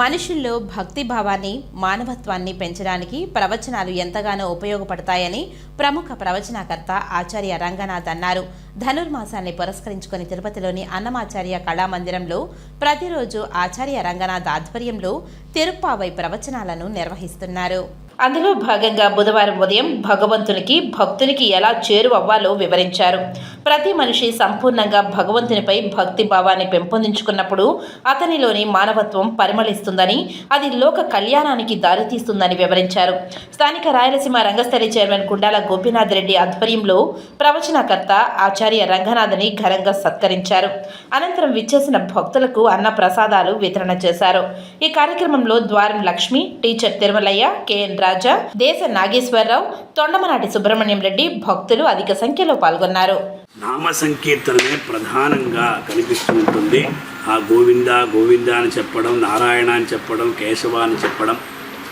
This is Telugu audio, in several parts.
మనుషుల్లో భక్తి భావాన్ని మానవత్వాన్ని పెంచడానికి ప్రవచనాలు ఎంతగానో ఉపయోగపడతాయని ప్రముఖ ప్రవచనకర్త ఆచార్య రంగనాథ్ అన్నారు. ధనుర్మాసాన్ని పురస్కరించుకొని తిరుపతిలోని అన్నమాచార్య కళామందిరంలో ప్రతిరోజు ఆచార్య రంగనాథ్ ఆధ్వర్యంలో తిరుప్పావై ప్రవచనాలను నిర్వహిస్తున్నారు. అందులో భాగంగా బుధవారం ఉదయం భగవంతునికి భక్తునికి ఎలా చేరువవ్వాలో వివరించారు. ప్రతి మనిషి సంపూర్ణంగా భగవంతునిపై భక్తి భావాన్ని పెంపొందించుకున్నప్పుడు అతనిలోని మానవత్వం పరిమళిస్తుందని అది లోక కళ్యాణానికి దారితీస్తుందని వివరించారు. స్థానిక రాయలసీమ రంగస్థలి చైర్మన్ గుండాల గోపీనాథ్ రెడ్డి ఆధ్వర్యంలో ప్రవచనకర్త ఆచార్య రంగనాథ్ని ఘనంగా సత్కరించారు. అనంతరం విచ్చేసిన భక్తులకు అన్న ప్రసాదాలు వితరణ చేశారు. ఈ కార్యక్రమంలో Dwaram Lakshmi teacher Tirumalaiah K N Raja దేశ నాగేశ్వరరావు తొండమనాటి సుబ్రహ్మణ్యం రెడ్డి భక్తులు అధిక సంఖ్యలో పాల్గొన్నారు. నామ సంకీర్తనమే ప్రధానంగా కనిపిస్తూ ఉంటుంది. ఆ గోవింద గోవింద అని చెప్పడం నారాయణ అని చెప్పడం కేశవ అని చెప్పడం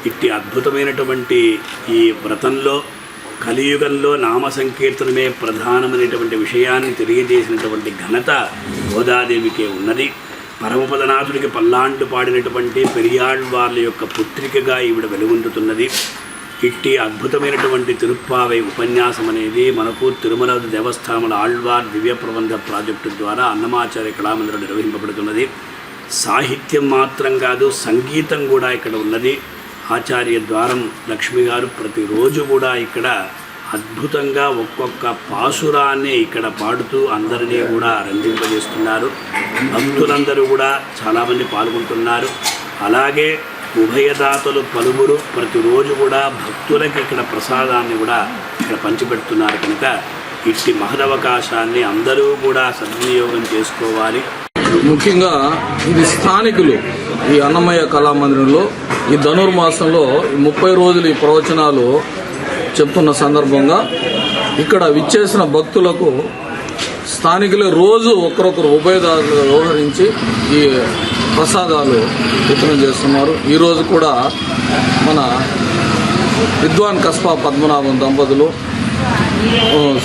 ఇట్టి అద్భుతమైనటువంటి ఈ వ్రతంలో కలియుగంలో నామ సంకీర్తనమే ప్రధానమైనటువంటి విషయాన్ని తెలియజేసినటువంటి ఘనత గోదాదేవికే ఉన్నది. పరమపదనాథుడికి పల్లాండు పాడినటువంటి పెరియాళ్వార్ల యొక్క పుత్రికగా ఈవిడ వెలుగొందుతున్నది. ఇట్టి అద్భుతమైనటువంటి తిరుప్పావై ఉపన్యాసం అనేది మనకు తిరుమల దేవస్థానముల ఆళ్వార్ దివ్య ప్రబంధ ప్రాజెక్టు ద్వారా అన్నమాచార్య కళామందిరం నిర్వహింపబడుతున్నది. సాహిత్యం మాత్రం కాదు సంగీతం కూడా ఇక్కడ ఉన్నది. ఆచార్య ద్వారం లక్ష్మి గారు ప్రతిరోజు కూడా ఇక్కడ అద్భుతంగా ఒక్కొక్క పాసురాన్ని ఇక్కడ పాడుతూ అందరినీ కూడా రంజింపజేస్తున్నారు. భక్తులందరూ కూడా చాలామంది పాల్గొంటున్నారు. అలాగే ఉభయదాతలు పలువురు ప్రతిరోజు కూడా భక్తులకి ఇక్కడ ప్రసాదాన్ని కూడా ఇక్కడ పంచిపెడుతున్నారు కనుక ఇట్టి మహదవకాశాన్ని అందరూ కూడా సద్వినియోగం చేసుకోవాలి. ముఖ్యంగా ఇది స్థానికులు ఈ అన్నమయ్య కళామందిరంలో ఈ ధనుర్మాసంలో ఈ ముప్పై రోజులు ఈ ప్రవచనాలు చెప్తున్న సందర్భంగా ఇక్కడ విచ్చేసిన భక్తులకు స్థానికులే రోజు ఒకరొకరు ఉభయదారులు వ్యవహరించి ఈ ప్రసాదాలు వితరణ చేస్తున్నారు. ఈరోజు కూడా మన విద్వాన్ కస్బా పద్మనాభం దంపతులు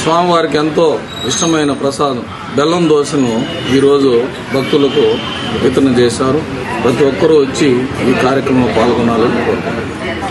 స్వామివారికి ఎంతో ఇష్టమైన ప్రసాదం బెల్లం దోశను ఈరోజు భక్తులకు వితరణ చేశారు. ప్రతి ఒక్కరూ వచ్చి ఈ కార్యక్రమంలో పాల్గొనాలని కోరుకుంటున్నాను